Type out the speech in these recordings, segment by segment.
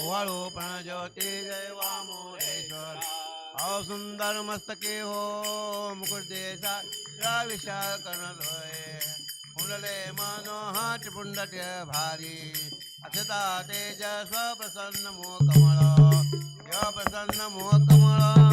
ओवाळू प्रणज्योती जय वामोरेश्वर अहो सुंदर मस्तके हो मुकुट देसा विशाल कर्णलोय कुंडले मनोहाट पुंडट भारी. अक्षता तेज स्वप्रसन्न मोह कमळ प्रसन्न मोह कमळ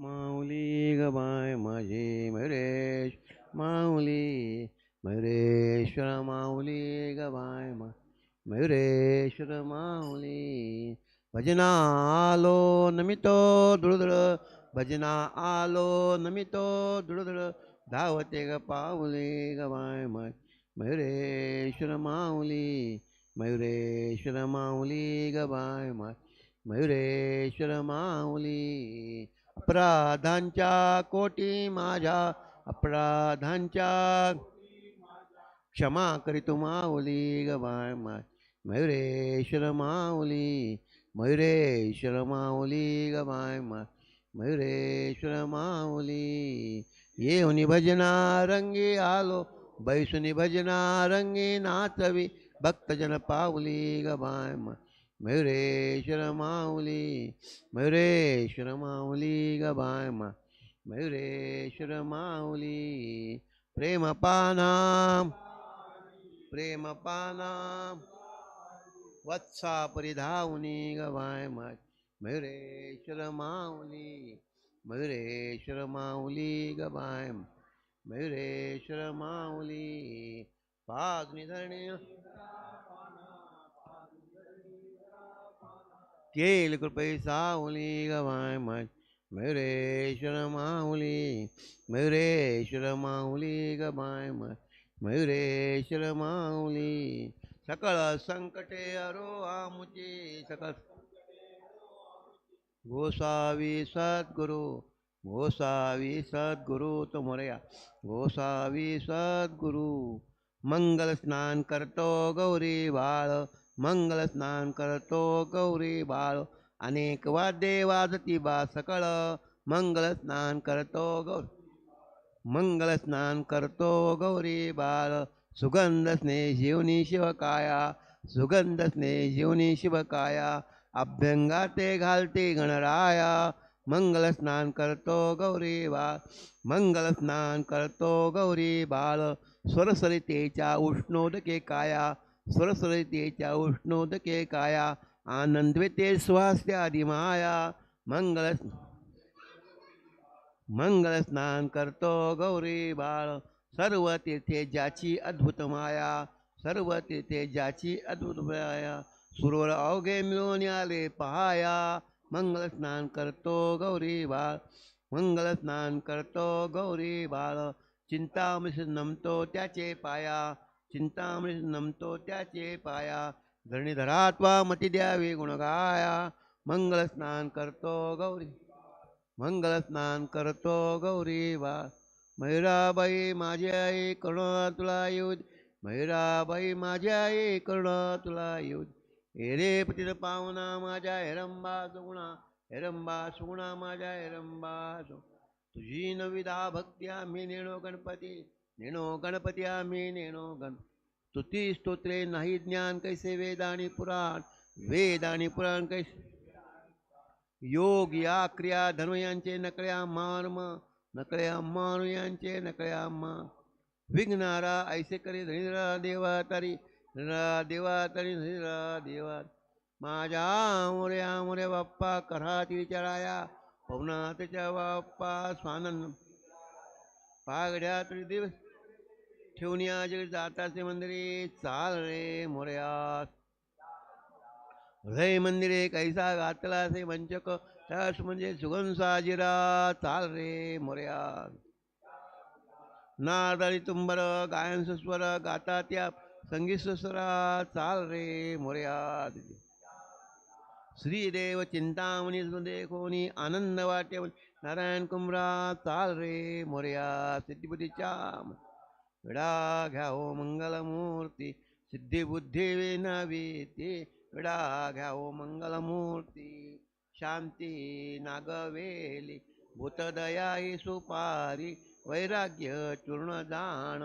माऊली गबाय माझे मरेश माऊली मयुरेश्वर माऊली गबाय मा मयुरेश्वर माऊली. भजना आलो नमितो दृढ भजना आलो नमितो दृढ धावते ग पाऊली गबाय माय मयुरेश्वर माऊली मयुरेश्वर माऊली गबाय माय मयुरेश्वर माऊली. अपराधांच्या कोटी माझ्या अपराधांच्या क्षमा करीतो माऊली गवाय माय मयुरेश्वर माऊली मयुरेश्वर माऊली गवाय माय मयुरेश्वर माऊली. येऊनी भजना रंगी आलो बैसुनी भजना रंगी नाचवी भक्तजन पाऊली गवाय माय मयुरेश्वर माऊली मयुरेश्वर माऊली गबाय मा मयुरेश्वर माऊली प्रेमपानाम प्रेमपानाम वत्सा परिधावनी गवाय माय मयुरेश्वर माऊली मयुरेश्वर माऊली गबाय मयुरेश्वर माऊली पाच केल कृपै सावली गवाय माय मयुरेश्वर माऊली मयुरेश्वर माऊली गबाय माय मयुरेश्वर माऊली सकळ संकटे अरो आमुची सकळ गोसावी सद्गुरु गोसावी सद्गुरु तो मोरया गोसावी सद्गुरु मंगल स्नान करतो गौरी बाळ मंगल स्नान करतो गौरी बाळ. अनेक वाद्ये वाजती बा सकळ. मंगल स्नान करतो गौर मंगल स्नान करतो गौरी बाळ. सुगंध स्नेह जीवनी शिवकाया सुगंध स्नेह जीवनी शिवकाया अभ्यंगाते घालते गणराया. मंगल स्नान करतो गौरी बाळ. मंगल स्नान करतो गौरी बाळ. स्वरसरितेच्या उष्णोदके काया. स्वरसरितेच्या उष्णोदके काया आनंदवेते स्वास्थ्यादि माया मंगल मंगल स्नान करतो गौरी बाळ सर्व तीर्थे ज्याची अद्भुत माया सर्व तीर्थे ज्याची अद्भुत माया सुरवर अवघे मिळून आले पहाया मंगल स्नान करतो गौरी बाळ मंगल स्नान करतो गौरी बाळ चिंतामृष नमतो त्याचे पाया चिंतामणी नमतो त्याचे पाया धरणीधरात्वा मती द्यावी गुणगाया मंगल स्नान करतो गौरी मंगल स्नान करतो गौरी वा महिराबाई माझी आई करुणा तुला येऊ महिराबाई माझी आई करुणा तुला येऊ हेरे एरे पतित पावना माझ्या हेरंबा सुगुणा हेरंबा सुगुणा माझ्या हेरंबा तुझी नविदा भक्ती आम्ही नेणो गणपती नेणो गणपती आम्ही नेणो गण स्तुती स्तोत्रे नाही ज्ञान कैसे वेद आणि पुराण वेद आणि पुराण कै योग या क्रिया धर्म यांचे नकळ्या मार्म नकळ्या मानू यांचे नकळ्या मा विघ्नारा ऐसे करी धनिरा देवा तरी धनिरा देवा तरी धनिरा देवा माझ्या मोर्या मोर्या बाप्पा कराती विचाराया पवनाथच्या बाप्पा स्वानंद पागड्या तरी देव ठेवून या जग जाताचे मंदिरे. चाल रे मोर्यास हृदय मंदिरे कैसा घातला से वंचक. त्यास म्हणजे सुगन साजिरा. चाल रे मोर्यास नादळी तुंबर गायन स्वर गाता त्या संगीत स्वरा चाल रे मोर्या. श्रीदेव चिंतामणी देखोनी आनंद वाटे. नारायण कुमरा चाल रे मोर्या. सिद्धिबुद्धीच्या विडा घ्या मंगलमूर्ती सिद्धिबुद्धी विनावी ती विडा घ्या मंगलमूर्ती शांती नागवेली भूतदयाई सुपारी वैराग्य चूर्ण जाण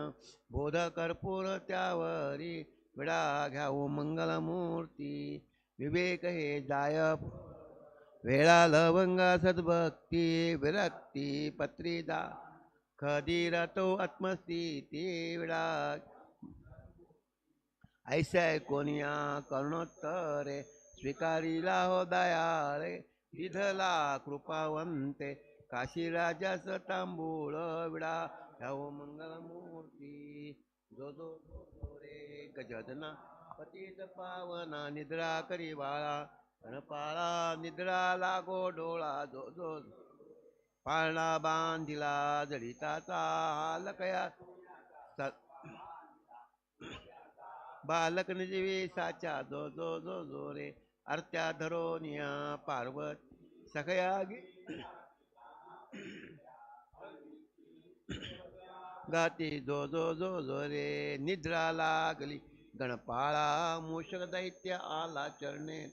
बोध कर्पूर त्यावरी विडा घ्या हो मंगलमूर्ती विवेक हे जाय वेळा लवंगा सद्भक्ती विरक्ती पत्रीदा खदिरतो आत्मस्थिती विळा ऐसा कोणिया कर्णोत्तरे स्वीकारिला हो दयाळे विधला कृपावंते काशीराजास तांबूळ विडा. ह्याव मंगलमूर्ती जो जो जो जो रे गजदना पतित पावना निद्रा करी बाळा. गणपाळा निद्रा लागो डोळा जो जो पाळणा बांधिला जडिताचा हालकया. बालक निजवी साचा जो जो जो जो रे. अर्त्या धरोनिया पार्वत सखया गाती जो जो जो जो रे. निद्रा लागली. गणपाळा मूषक दैत्य आला चरणे.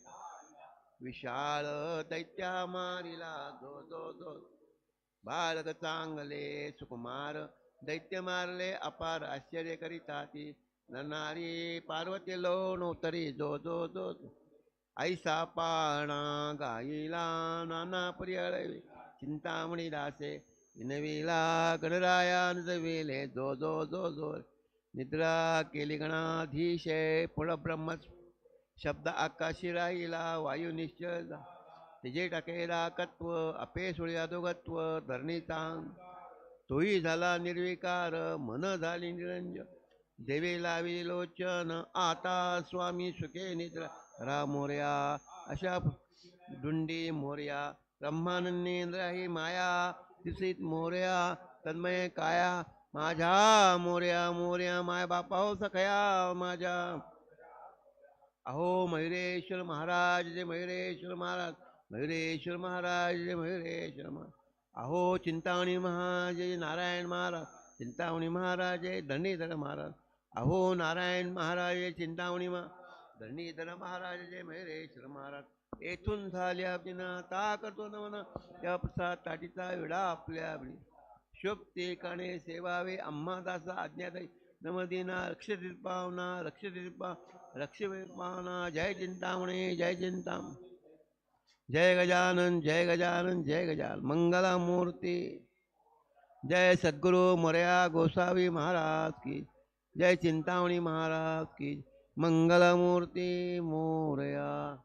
विशाळ दैत्या मारिला जो जो जो बालक चांगले सुकुमार दैत्य मारले अपार आश्चर्य करीता ती नरनारी पार्वती लोण उतरी जो जो जो जो. ऐसा पाणा गाईला नाना प्रियळवी चिंतामणी दासे विनविला गणराया नजविले जो जो जो जो निद्रा केली गणाधीशे पुळ ब्रह्म शब्द आकाशी राहिला वायू निश्चय झा. तिजे टाकेला कत्व अपे सुळ्यादोगत्व अधोगत्व धरणीचा तोही झाला निर्विकार मन झाली निरंज देवीला विलोचन आता स्वामी सुखे निद्र रा मोर्या अशा डुंडी मोर्या ब्रह्मानंदेंद्र ही माया तिसरीत मोर्या तन्मय काया माझ्या मोर्या मोर्या माय बापा हो सखया माझ्या. अहो मयुरेश्वर महाराज जे मयुरेश्वर महाराज मयुरेश्वर महाराज जे मयुरेश्वर महाराज अहो चिंतामणी महाराज जय नारायण महाराज चिंतामणी महाराज जय धरणीधर महाराज अहो नारायण महाराज जय चिंतामणी मा धरणीधर महाराज जय मयुरेश्वर महाराज. येथून झाल्या बिना ता करतो नमन त्या प्रसाद ताटीचा विडा आपल्या शुभ ते काणे सेवावे आम्हा दासा आज्ञादायी नमदिना रक्षतील पावना रक्षतील पा रक्ष पावना जय चिंतामणे जय चिंताम जय गजानन जय गजानन, जय गजान मंगलामूर्ती। जय सदगुरु मोरया गोसावी महाराज की। जय चिंतामणी महाराज की। मंगलमूर्ती मोरया।